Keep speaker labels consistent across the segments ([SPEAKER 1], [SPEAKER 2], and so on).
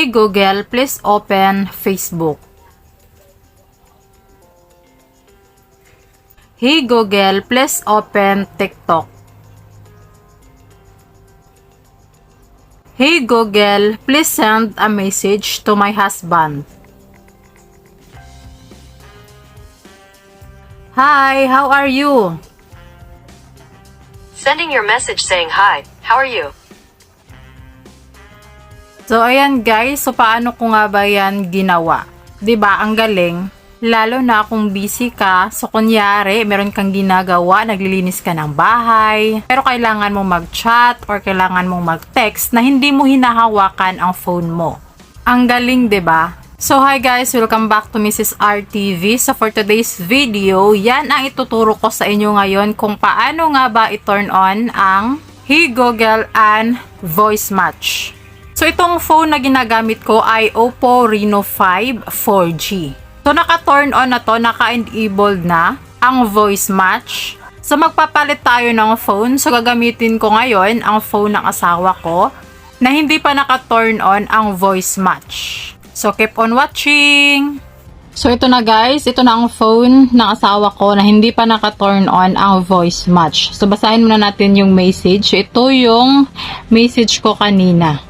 [SPEAKER 1] Hey Google, please open Facebook. Hey Google, please open TikTok. Hey Google, please send a message to my husband. Hi, how are you?
[SPEAKER 2] Sending your message saying hi, how are you?
[SPEAKER 1] So, ayan guys. So, paano ko nga ba yan ginawa? ba Ang galing. Lalo na kung busy ka. So, kunyari, meron kang ginagawa, naglilinis ka ng bahay, pero kailangan mo mag-chat or kailangan mong mag-text na hindi mo hinahawakan ang phone mo. Ang galing, ba? So, hi guys! Welcome back to Mrs. RTV. So, for today's video, yan ang ituturo ko sa inyo ngayon kung paano nga ba i-turn on ang Hey Google and Voice Match. So, itong phone na ginagamit ko ay Oppo Reno 5 4G. So, naka-turn on na to, naka-enabled na ang voice match. So, magpapalit tayo ng phone. So, gagamitin ko ngayon ang phone ng asawa ko na hindi pa naka-turn on ang voice match. So, keep on watching! So, ito na guys. Ito na ang phone ng asawa ko na hindi pa naka-turn on ang voice match. So, basahin muna natin yung message. Ito yung message ko kanina.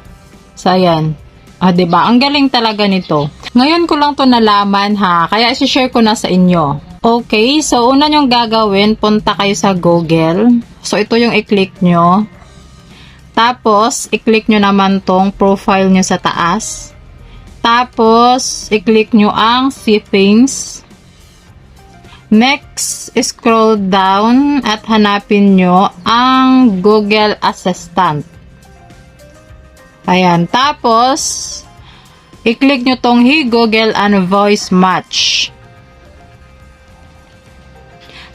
[SPEAKER 1] So, ayan. Ah, ba? Ang galing talaga nito. Ngayon ko lang 'to nalaman ha, kaya i-share ko na sa inyo. Okay, so una nyong gagawin, punta kayo sa Google. So, ito yung i-click nyo. Tapos, i-click nyo naman tong profile nyo sa taas. Tapos, i-click nyo ang settings. Next, scroll down at hanapin nyo ang Google Assistant. Ayan. Tapos, i-click nyo tong Google and Voice Match.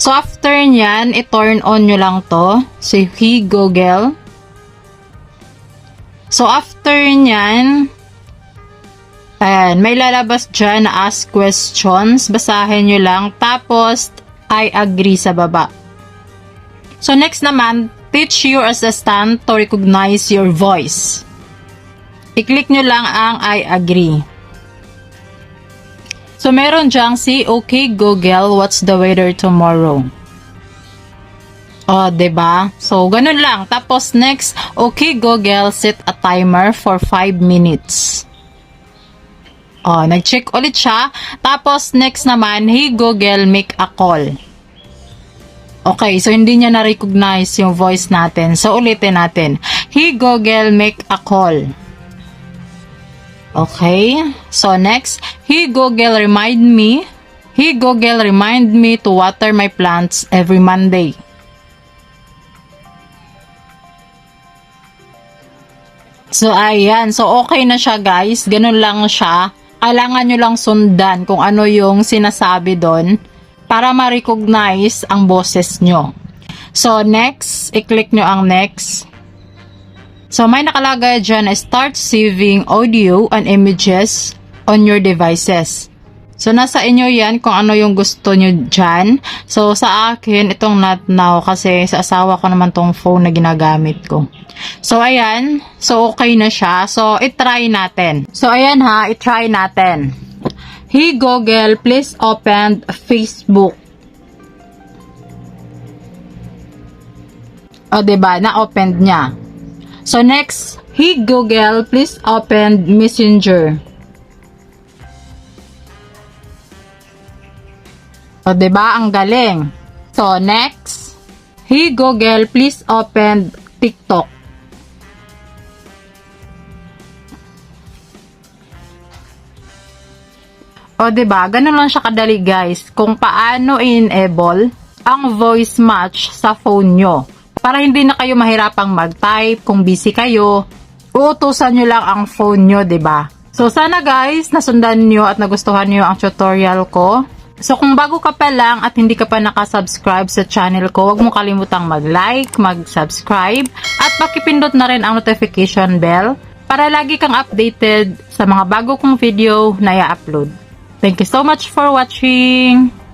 [SPEAKER 1] So, after nyan, i-turn on nyo lang to. Hey Google. So, after nyan, ayan, may lalabas dyan na ask questions. Basahin nyo lang. Tapos, I agree sa baba. So, next naman, teach your assistant to recognize your voice. I-click nyo lang ang I agree. So, meron dyang si Okay Google, what's the weather tomorrow? Oh, 'di ba? So, ganun lang. Tapos next, okay Google, set a timer for 5 minutes. Oh, nag-check ulit siya. Tapos next naman, hey Google, make a call. Okay, so hindi niya na-recognize yung voice natin. So, ulitin natin. Hey Google, make a call. Okay. So next, Hey Google remind me. Hey Google remind me to water my plants every Monday. So ayan, so okay na siya guys. Ganun lang siya. Kailangan nyo lang sundan kung ano yung sinasabi doon para ma-recognize ang boses nyo. So next, i-click nyo ang next. So, may nakalagay dyan start saving audio and images on your devices. So, nasa inyo yan kung ano yung gusto nyo dyan. So, sa akin, itong not now kasi sa asawa ko naman tong phone na ginagamit ko. So, ayan. So, okay na siya. So, itry natin. So, ayan ha, itry natin. Hey Google, please open Facebook. O, diba? Na-open niya. So next, hey Google, please open Messenger. O, 'di ba? Ang galing. So next, hey Google, please open TikTok. O, ba? Ganun lang siya kadali, guys. Kung paano i-enable ang voice match sa phone nyo para hindi na kayo mahirapang mag-type kung busy kayo. Uutusan nyo lang ang phone nyo, ba? So sana guys, nasundan nyo at nagustuhan nyo ang tutorial ko. So kung bago ka pa lang at hindi ka pa nakasubscribe sa channel ko, huwag mo kalimutang mag-like, mag-subscribe, at pakipindot na rin ang notification bell para lagi kang updated sa mga bago kong video na i-upload. Thank you so much for watching!